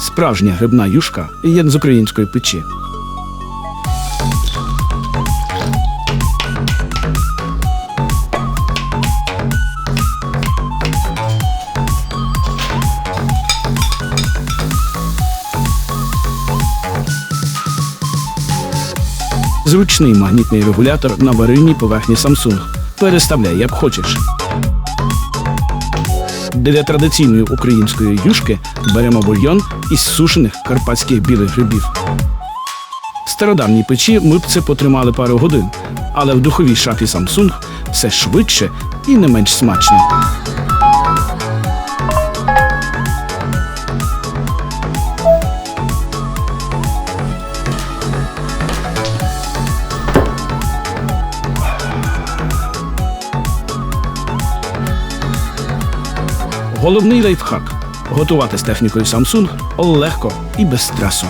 Справжня грибна юшка є з української печі. Зручний магнітний регулятор на варильній поверхні Samsung. Переставляй як хочеш. Для традиційної української юшки беремо бульйон із сушених карпатських білих грибів. Стародавній печі ми б це потримали пару годин, але в духовій шафі Samsung все швидше і не менш смачно. Головний лайфхак готувати з технікою Samsung легко і без стресу.